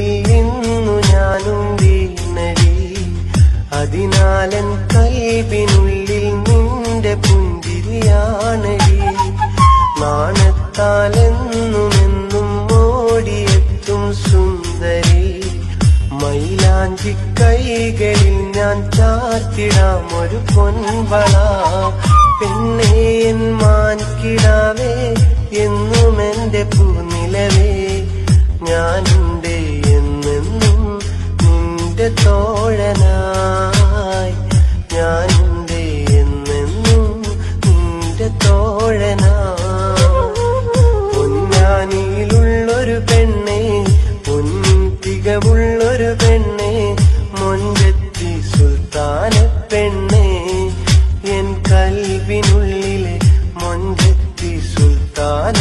കയ്യിൽ നിന്നു ഞാനും വീണടി. അതിനാലൻ കൽവിനുള്ളിൽ നിന്റെ പുഞ്ചിരിയാണടി. നാണത്താലെന്നും എന്നും ഓടിയെത്തും സുന്ദരി. മൈലാഞ്ചി കൈകളിൽ ഞാൻ ചാത്തിടാം ഒരു പൊൻവള. പെണ്ണേ എൻ മാൻകിടാവേ എന്നും എന്റെ പൂനിലവേ. നിന്റെ തോഴനായി ഞാനുണ്ട് എന്നെന്നും നിന്റെ തോഴനായി. പൊന്നാനിയിലുള്ളൊരു പെണ്ണെ പൊന്നിൻ തികവുള്ളൊരു പെണ്ണെ മൊഞ്ചത്തി സുൽത്താന പെണ്ണെ. എൻ കൽവിനുള്ളിലെ മൊഞ്ചത്തി സുൽത്താന